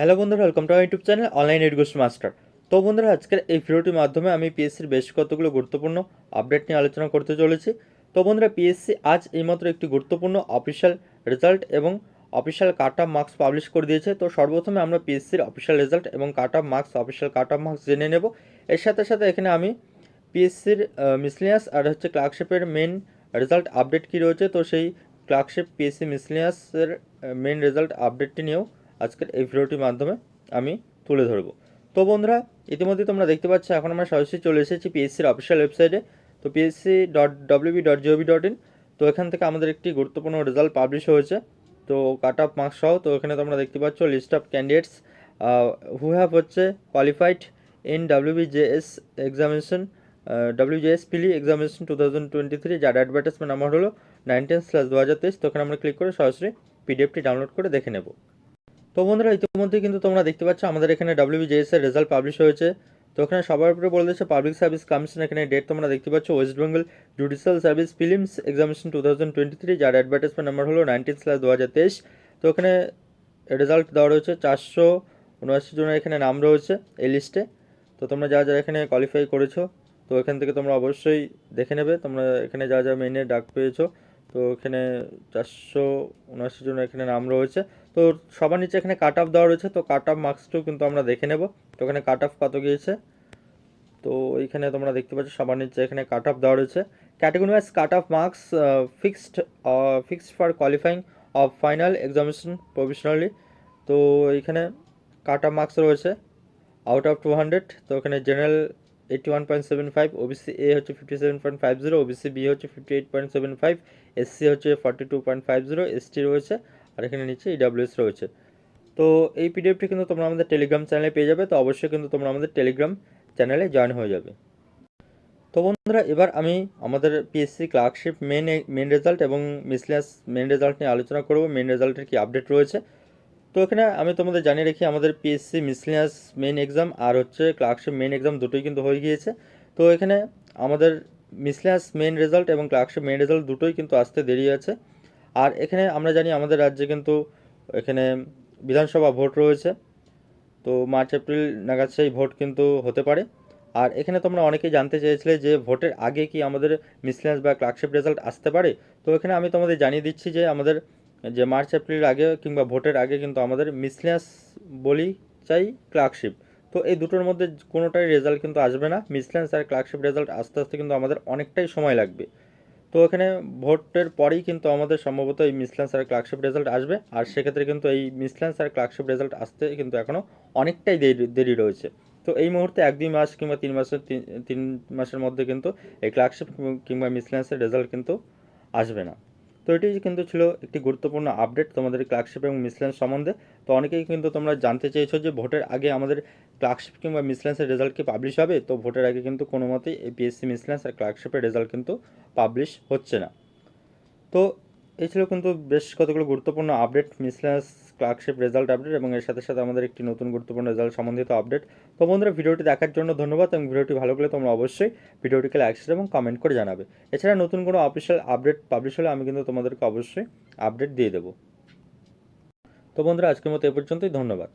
Hello বন্ধুরা welcome to YouTube channel online education master তো বন্ধুরা, আজকের এই ভিডিওটির মাধ্যমে আমি পিএসসির বেশ কতগুলো গুরুত্বপূর্ণ আপডেট নিয়ে আলোচনা করতে চলেছি। তো বন্ধুরা পিএসসি আজ এইমাত্র একটি গুরুত্বপূর্ণ অফিসিয়াল রেজাল্ট এবং official cut off marks publish করে দিয়েছে। তো সর্বপ্রথমে আমরা পিএসসির অফিসিয়াল রেজাল্ট এবং cut off marks official cut off marks জেনে নেব। এর সাথে সাথে এখানে আমি পিএসসির মিসলিনিয়াস আর হচ্ছে ক্লার্কশিপের মেন রেজাল্ট আপডেট কী রয়েছে, তো সেই ক্লার্কশিপ পিএসসি মিসলিনিয়াসের মেন রেজাল্ট আপডেটটি নিয়েও আজকের এই ভিডিওটির মাধ্যমে আমি তুলে ধরবো। তো বন্ধুরা, ইতিমধ্যে তোমরা দেখতে পাচ্ছ, এখন আমরা সরাসরি চলে এসেছি পিএসসির অফিসিয়াল ওয়েবসাইটে তো PSC dot WB dot gov dot in তো এখান থেকে আমাদের একটি গুরুত্বপূর্ণ রেজাল্ট পাবলিশ হয়েছে। তো কাট অফ মার্কস সহ, তো এখানে তোমরা দেখতে পাচ্ছ list of candidates who have হচ্ছে qualified in WBJS examination WJS পিলি examination two thousand twenty three যার অ্যাডভার্টাইজমেন্ট নাম্বার হলো নাইনটিন স্ল্যাশ দু হাজার তেইশ তো এখানে আমরা ক্লিক করে সরাসরি পিডিএফটি ডাউনলোড করে দেখে নেব। তো বন্ধুরা ইতিমধ্যে কিন্তু তোমরা দেখতে পাচ্ছ আমাদের এখানে ডাব্লিউবিজেএস এর রেজাল্ট পাবলিশ হয়েছে। তো এখানে সবার উপরে বলে দিচ্ছে পাবলিক সার্ভিস কমিশন এখানে ডেট তোমরা দেখতে পাচ্ছ West Bengal judicial service prelims examination two thousand twenty three যার অ্যাডভার্টাইজমেন্ট নাম্বার হলো নাইনটিন স্ল্যাশ দু হাজার তেইশ তো এখানে রেজাল্ট দেওয়া রয়েছে চারশো উনআশি জনের এখানে নাম রয়েছে এই লিস্টে তো তোমরা যা যারা এখানে কোয়ালিফাই করেছ, তো এখান থেকে তোমরা অবশ্যই দেখে নেবে। তোমরা এখানে যা যা মেনে ডাক পেয়েছ তো এখানে চারশো উনআশি জনের এখানে নাম রয়েছে। তো সবার নিচে এখানে কাট অফ দেওয়া রয়েছে, তো কাট অফ মার্কসটাও কিন্তু আমরা দেখে নেব। তো এখানে কাট অফ কত গিয়েছে? তো এইখানে তোমরা দেখতে পাচ্ছ সবার নিচে এখানে কাট অফ দেওয়া রয়েছে। Category wise cut off marks fixed fixed for qualifying of final examination professionally তো এইখানে কাট অফ মার্কস রয়েছে আউট অফ টু হান্ড্রেড তো এখানে general eighty one point seven five OBC A হচ্ছে fifty seven point five zero OBC B হচ্ছে fifty eight point seven five SC হচ্ছে forty two point five zero ST রয়েছে, আর এখানে নিচে EWS রয়েছে। তো এই পিডিএফটি কিন্তু তোমরা আমাদের টেলিগ্রাম চ্যানেলে পেয়ে যাবে, তো অবশ্যই কিন্তু তোমরা আমাদের টেলিগ্রাম চ্যানেলে জয়েন হয়ে যাবে। তো বন্ধুরা, এবার আমি আমাদের PSC clerkship main main result এবং মিসলেস মেন রেজাল্ট নিয়ে আলোচনা করব। মেন রেজাল্টের কি আপডেট রয়েছে? তো এখানে আমি তোমাদের জানিয়ে রাখি, আমাদের পিএসসি মিসলিয়াস মেন এক্সাম আর হচ্ছে ক্লার্কশিপ মেন এক্সাম দুটোই কিন্তু হয়ে গিয়েছে। তো এখানে আমাদের মিসলিয়াস মেন রেজাল্ট এবং ক্লার্কশিপ মেন রেজাল্ট দুটোই কিন্তু আসতে দেরি আছে। আর এখানে আমরা জানি আমাদের রাজ্যে কিন্তু এখানে বিধানসভা ভোট রয়েছে। তো মার্চ, এপ্রিল নাগাদ সেই ভোট কিন্তু হতে পারে। আর এখানে তোমরা অনেকেই জানতে চেয়েছিলে যে ভোটের আগে কি আমাদের মিসলিয়াস বা ক্লার্কশিপ রেজাল্ট আসতে পারে। তো এখানে আমি তোমাদের জানিয়ে দিচ্ছি যে আমাদের যে মার্চ এপ্রিল আগে কিংবা ভোটের আগে কিন্তু আমাদের মিসলিয়াস বলি চাই ক্লার্কশিপ। তো এই দুটোর মধ্যে কোনোটাই রেজাল্ট কিন্তু আসবে না। মিসলিয়াস আর ক্লার্কশিপ রেজাল্ট আস্তে আস্তে কিন্তু আমাদের অনেকটাই সময় লাগবে। তো এখানে ভোটের পরেই কিন্তু আমাদের সম্ভবত এই মিসল্যান্স আর ক্লার্কশিপ রেজাল্ট আসবে। আর সেক্ষেত্রে কিন্তু এই মিসল্যান্স আর ক্লার্কশিপ রেজাল্ট আসতে কিন্তু এখনও অনেকটাই দেরি দেরি রয়েছে। তো এই মুহূর্তে এক, দুই মাস কিংবা তিন মাসের তিন মাসের মধ্যে কিন্তু এই ক্লার্কশিপ কিংবা মিসলেন্সের রেজাল্ট কিন্তু আসবে না। তো এটি কিন্তু ছিল একটি গুরুত্বপূর্ণ আপডেট তোমাদের ক্লার্কশিপ এবং মিসলেন্স সম্বন্ধে। তো অনেকেই কিন্তু তোমরা জানতে চেয়েছো যে ভোটের আগে আমাদের ক্লার্কশিপ কিংবা মিসলেন্সের রেজাল্ট কি পাবলিশ হবে? তো ভোটের আগে কিন্তু কোনো মতেই এপিএসসি পিএসসি মিসল্যান্স আর ক্লার্কশিপের রেজাল্ট কিন্তু পাবলিশ হচ্ছে না। তো এই ছিল কিন্তু বেশ কতগুলো গুরুত্বপূর্ণ update miscellaneous clerkship result update এবং এর সাথে সাথে আমাদের একটি নতুন গুরুত্বপূর্ণ রেজাল্ট সম্বন্ধিত আপডেট তো বন্ধুরা, ভিডিওটি দেখার জন্য ধন্যবাদ এবং ভিডিওটি ভালো লাগলে তোমরা অবশ্যই ভিডিওটিকে লাইক শেয়ার এবং কমেন্ট করে জানাবে। এছাড়া নতুন কোনো অফিসিয়াল আপডেট পাবলিশ হলে আমি কিন্তু তোমাদেরকে অবশ্যই আপডেট দিয়ে দেবো। তো বন্ধুরা, আজকের মতো এ পর্যন্তই, ধন্যবাদ।